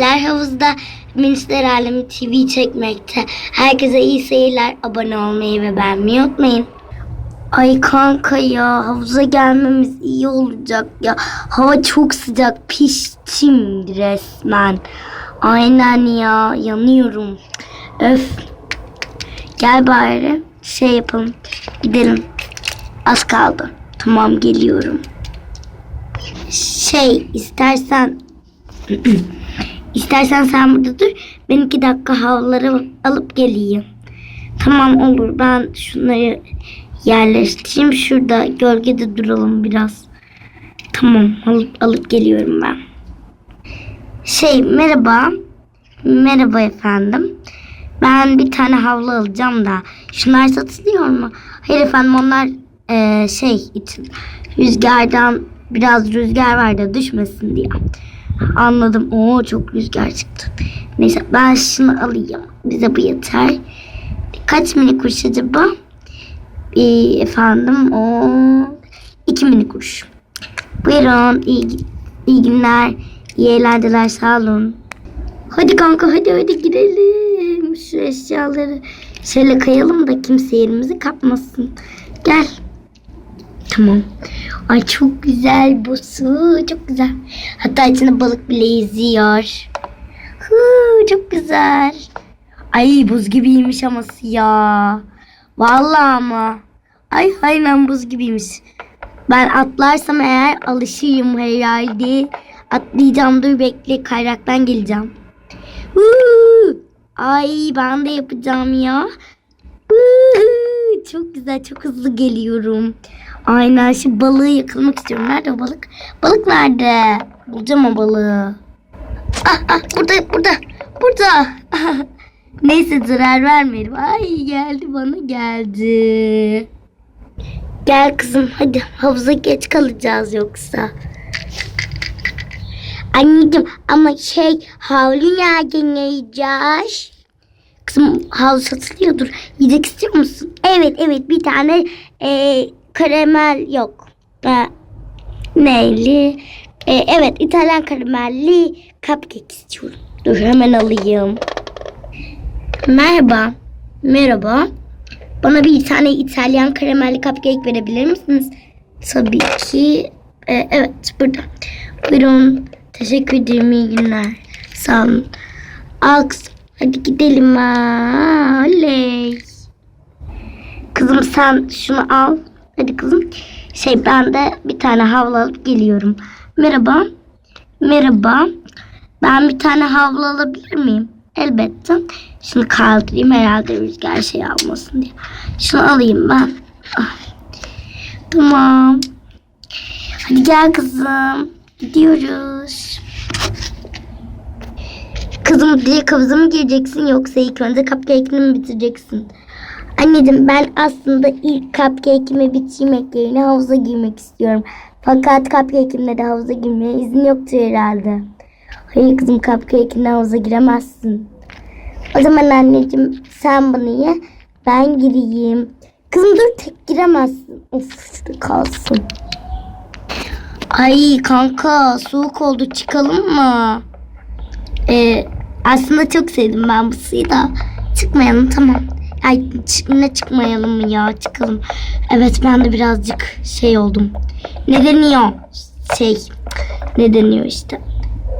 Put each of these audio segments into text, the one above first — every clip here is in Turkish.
Minisler havuzda Minisler Alemi TV çekmekte. Herkese iyi seyirler. Abone olmayı ve beğenmeyi unutmayın. Ay kanka ya havuza gelmemiz iyi olacak ya. Hava çok sıcak piştim resmen. Aynen ya yanıyorum. Öf. Gel bari şey yapalım. Gidelim. Az kaldı. Tamam geliyorum. Şey istersen istersen sen burada dur. Ben iki dakika havluları alıp geleyim. Tamam olur. Ben şunları yerleştireyim. Şurada gölgede duralım biraz. Tamam alıp, alıp geliyorum ben. Şey merhaba. Merhaba efendim. Ben bir tane havlu alacağım da. Şunlar satılıyor mu? Hayır efendim onlar eee, şey için rüzgardan biraz rüzgar var da düşmesin diye. Anladım. Oo çok rüzgar çıktı. Neyse ben şunu alayım. Bize bu yeter. Kaç mini kuruş acaba? Ee, efendim o iki mini kuruş. Buyurun iyi, iyi günler. İyi eğlenceler sağ olun. Hadi kanka hadi hadi gidelim. Şu eşyaları şöyle kayalım da kimse yerimizi kapmasın. Gel. Tamam. Ay çok güzel bu su. Çok güzel. Hatta içinde balık bile yüzüyor. Huu, çok güzel. Ay buz gibiymiş ama ya. Vallahi ama. Ay aynen buz gibiymiş. Ben atlarsam eğer alışayım herhalde. Atlayacağım dur bekle kayraktan geleceğim. Huu! Ay ben de yapacağım ya. Huu! Çok güzel çok hızlı geliyorum. Aynen şu balığı yakalamak istiyorum. Nerede o balık? Balık nerede? Bulacağım o balığı. Ah, ah burada burada burada. Neyse zarar vermeyelim. Ay geldi bana geldi. Gel kızım hadi havuza geç kalacağız yoksa. Anneciğim ama şey havlu nereden yiyeceğiz? Kızım havlu satılıyordur. Yiyecek istiyor musun? Evet evet bir tane e, karamel yok. E, neyli? E, evet İtalyan karamelli cupcake istiyorum. Dur hemen alayım. Merhaba. Merhaba. Bana bir tane İtalyan karamelli cupcake verebilir misiniz? Tabii ki. E, evet burada. Buyurun. Teşekkür ederim. İyi günler. Sağ olun. Al kızım. Hadi gidelim. ha. Oley. Kızım sen şunu al. Hadi kızım. Şey ben de bir tane havlu alıp geliyorum. Merhaba. Merhaba. Ben bir tane havlu alabilir miyim? Elbette. Şunu kaldırayım herhalde rüzgar şey almasın diye. Şunu alayım ben. Ah. Tamam. Hadi gel kızım. Gidiyoruz. Kızım direkt havuza mı gireceksin yoksa ilk önce cupcake'ini mi bitireceksin? Anneciğim ben aslında ilk cupcake'imi bitirmek yerine havuza girmek istiyorum. Fakat cupcake'imle de havuza girmeye izin yoktu herhalde. Hayır kızım cupcake'inle havuza giremezsin. O zaman anneciğim sen bunu ye. Ben gireyim. Kızım dur tek giremezsin. Of şurada kalsın. Ay kanka soğuk oldu çıkalım mı? Ee, aslında çok sevdim ben bu suyu da. Çıkmayalım tamam. Ay ne çıkmayalım mı ya çıkalım. Evet ben de birazcık şey oldum. Ne deniyor? Şey ne deniyor işte.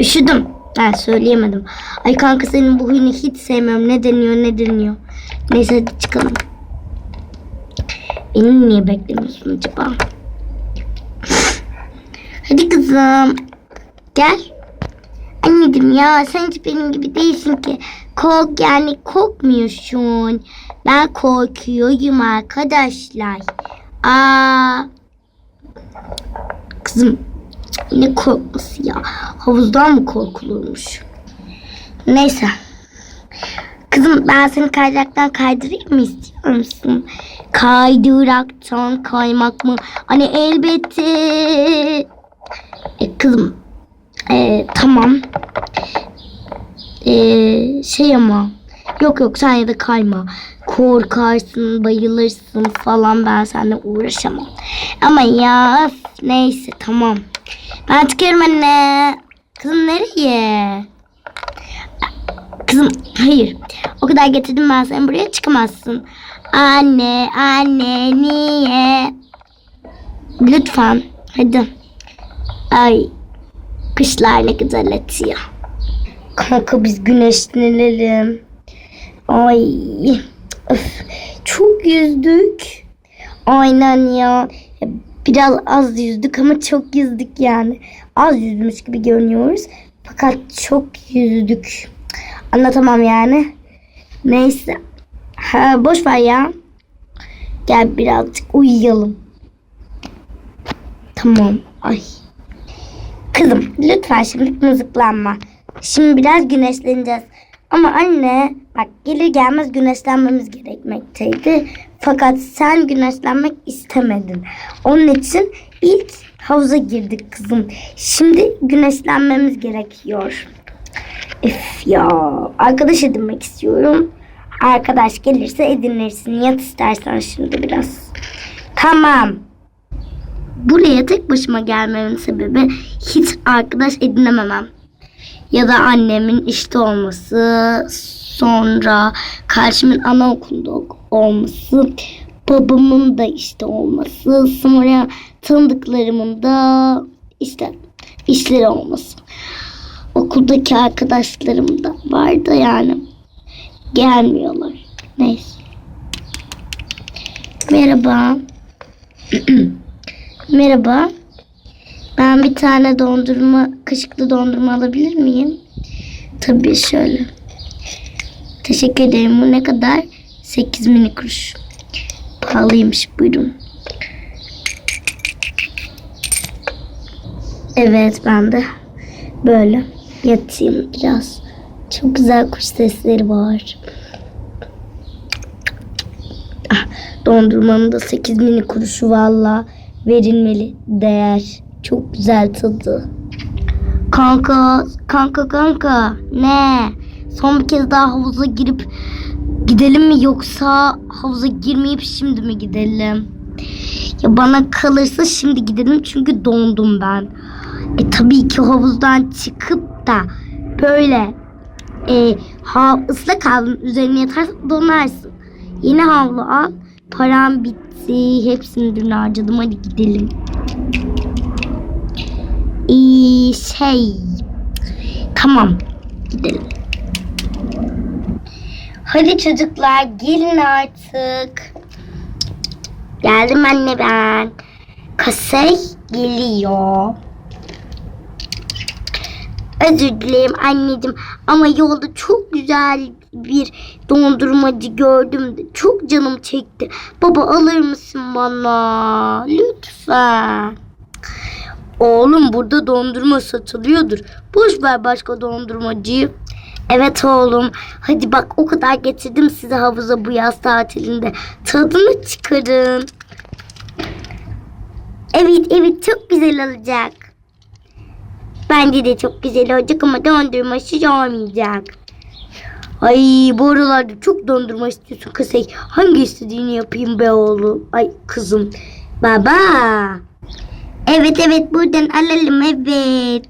Üşüdüm. Ben söyleyemedim. Ay kanka senin bu huyunu hiç sevmiyorum. Ne deniyor ne deniyor. Neyse hadi çıkalım. Beni niye beklemiyorsun acaba? Hadi kızım. Gel. Anneciğim ya sen hiç benim gibi değilsin ki. Kork yani korkmuyorsun. Ben korkuyorum arkadaşlar. Aa. Kızım ne korkması ya. Havuzdan mı korkulurmuş? Neyse. Kızım ben seni kaydıraktan kaydırayım mı istiyor musun? Kaydıraktan kaymak mı? Hani elbette. E, kızım e, tamam. E, şey ama yok yok sen ya da kayma. Korkarsın, bayılırsın falan ben seninle uğraşamam. Ama ya öf, neyse tamam. Ben çıkıyorum anne. Kızım nereye? Kızım hayır. O kadar getirdim ben seni buraya çıkamazsın. Anne anne niye? Lütfen hadi. Ay kışlar ne güzel esiyor. Kanka biz güneşlenelim. Ay öf, çok yüzdük. Aynen ya. Biraz az yüzdük ama çok yüzdük yani. Az yüzmüş gibi görünüyoruz. Fakat çok yüzdük. Anlatamam yani. Neyse. Ha, boş ver ya. Gel birazcık uyuyalım. Tamam. Ay. Kızım lütfen şimdi mızıklanma. Şimdi biraz güneşleneceğiz. Ama anne bak gelir gelmez güneşlenmemiz gerekmekteydi. Fakat sen güneşlenmek istemedin. Onun için ilk havuza girdik kızım. Şimdi güneşlenmemiz gerekiyor. Üf ya arkadaş edinmek istiyorum. Arkadaş gelirse edinirsin. Yat istersen şimdi biraz. Tamam. Buraya tek başıma gelmemin sebebi hiç arkadaş edinememem. Ya da annemin işte olması, sonra kardeşimin anaokulunda ok- olması, babamın da işte olması, sonra tanıdıklarımın da işte işleri olması. Okuldaki arkadaşlarım da vardı yani. Gelmiyorlar. Neyse. Merhaba. Merhaba. Ben bir tane dondurma, kaşıklı dondurma alabilir miyim? Tabii şöyle. Teşekkür ederim. Bu ne kadar? 8 mini kuruş. Pahalıymış. Buyurun. Evet ben de böyle yatayım biraz. Çok güzel kuş sesleri var. Ah, dondurmanın da 8 mini kuruşu valla verilmeli değer. Çok güzel tadı. Kanka, kanka, kanka. Ne? Son bir kez daha havuza girip gidelim mi yoksa havuza girmeyip şimdi mi gidelim? Ya bana kalırsa şimdi gidelim çünkü dondum ben. E tabii ki havuzdan çıkıp da böyle e, ha, ıslak havlunun üzerine yatarsan donarsın. Yeni havlu al. Param bitti. Hepsini dün harcadım. Hadi gidelim. Ee, şey. Tamam. Gidelim. Hadi çocuklar gelin artık. Geldim anne ben. Kasey geliyor. Özür dilerim anneciğim ama yolda çok güzel bir dondurmacı gördüm de çok canım çekti. Baba alır mısın bana? Lütfen. Oğlum burada dondurma satılıyordur. Boş ver başka dondurmacıyı. Evet oğlum. Hadi bak o kadar getirdim size havuza bu yaz tatilinde. Tadını çıkarın. Evet evet çok güzel olacak. Bence de çok güzel olacak ama dondurmasız olmayacak. Ay bu aralarda çok dondurma istiyorsun Kasey. Hangi istediğini yapayım be oğlum? Ay kızım. Baba. Evet evet buradan alalım evet.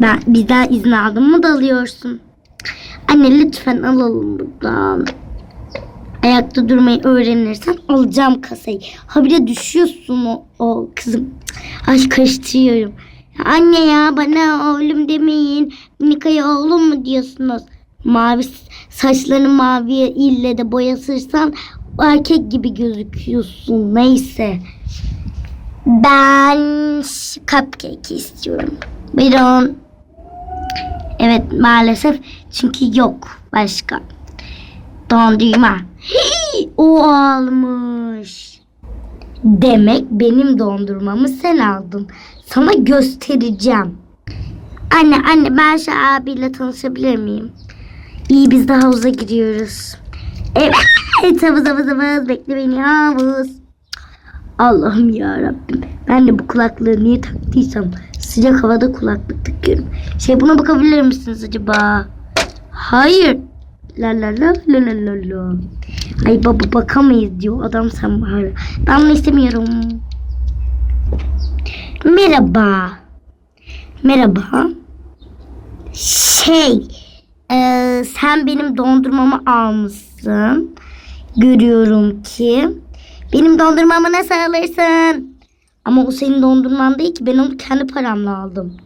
Ben bizden izin aldın mı da alıyorsun? Anne lütfen alalım buradan. Ayakta durmayı öğrenirsen alacağım kasayı. Ha bir de düşüyorsun o, o kızım. Ay karıştırıyorum. Anne ya bana oğlum demeyin. Nika'ya oğlum mu diyorsunuz? Mavi saçlarını maviye ille de boyatırsan erkek gibi gözüküyorsun. Neyse. Ben cupcake istiyorum. Buyurun. Evet maalesef çünkü yok başka. Dondurma. Hii, o almış. Demek benim dondurmamı sen aldın. Sana göstereceğim. Anne anne ben şu abiyle tanışabilir miyim? İyi biz de havuza gidiyoruz. Evet havuz havuz havuz bekle beni havuz. Allah'ım ya Rabbim. Ben de bu kulaklığı niye taktıysam sıcak havada kulaklık takıyorum. Şey buna bakabilir misiniz acaba? Hayır. La la la la la la la. Ay baba bakamayız diyor adam sen bana. Ben bunu istemiyorum. Merhaba. Merhaba. Şey, eee, sen benim dondurmamı almışsın. Görüyorum ki. Benim dondurmamı nasıl alırsın? Ama o senin dondurman değil ki ben onu kendi paramla aldım.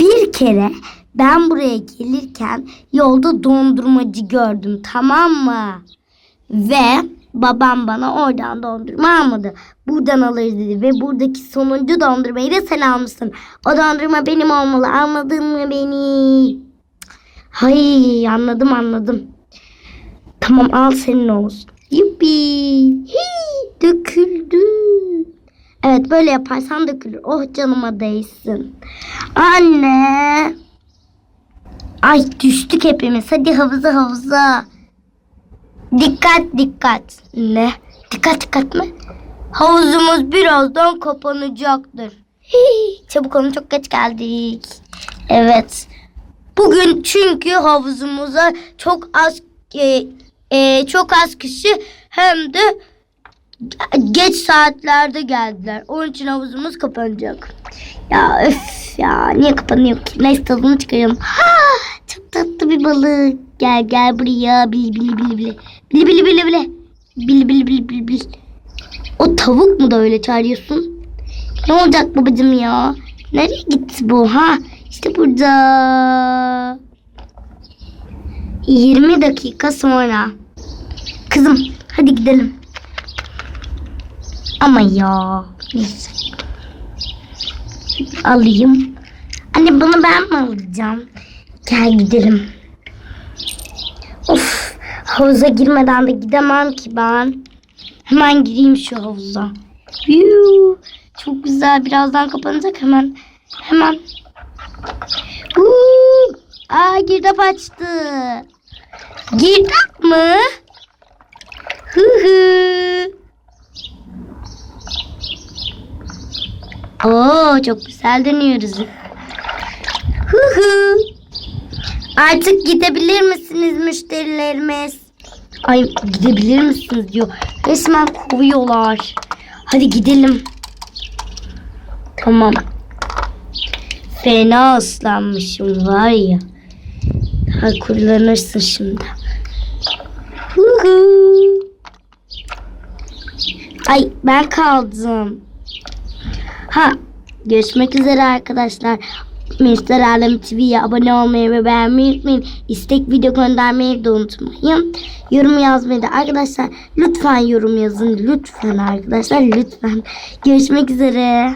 Bir kere ben buraya gelirken yolda dondurmacı gördüm tamam mı? Ve babam bana oradan dondurma almadı. Buradan alırız dedi ve buradaki sonuncu dondurmayı da sen almışsın. O dondurma benim olmalı. Anladın mı beni? Hay anladım anladım. Tamam al senin olsun. Yuppi. Hii, döküldü. Evet böyle yaparsan dökülür. Oh canıma değsin. Anne. Ay düştük hepimiz. Hadi havuza havuza. Dikkat dikkat. Ne? Dikkat dikkat mi? Havuzumuz birazdan kapanacaktır. Hii, çabuk olun çok geç geldik. Evet. Bugün çünkü havuzumuza çok az e, e, çok az kişi hem de geç saatlerde geldiler. Onun için havuzumuz kapanacak. Ya öf ya niye kapanıyor ki? Neyse tadını çıkaralım. Ha, çok tatlı bir balık. Gel gel buraya. Bili bili bili bili. Bili bili bili bili. Bili bili bili bili bili. O tavuk mu da öyle çağırıyorsun? Ne olacak babacığım ya? Nereye gitti bu ha? İşte burada. 20 dakika sonra. Kızım hadi gidelim. Ama ya. Neyse. Alayım. Anne bunu ben mi alacağım? Gel gidelim. Of havuza girmeden de gidemem ki ben. Hemen gireyim şu havuza. Yuu, çok güzel. Birazdan kapanacak hemen. Hemen. Uuu. Aa girdap açtı. Girdap mı? Hı hı. Oo çok güzel dönüyoruz. Hı hı. Artık gidebilir misiniz müşterilerimiz? Ay gidebilir misiniz diyor. Resmen kovuyorlar. Hadi gidelim. Tamam. Fena ıslanmışım var ya. Ha kurulanırsın şimdi. Ay ben kaldım. Ha görüşmek üzere arkadaşlar. Mr. Alem TV'ye abone olmayı ve beğenmeyi unutmayın. İstek video göndermeyi de unutmayın. Yorum yazmayı da arkadaşlar lütfen yorum yazın. Lütfen arkadaşlar lütfen. Görüşmek üzere.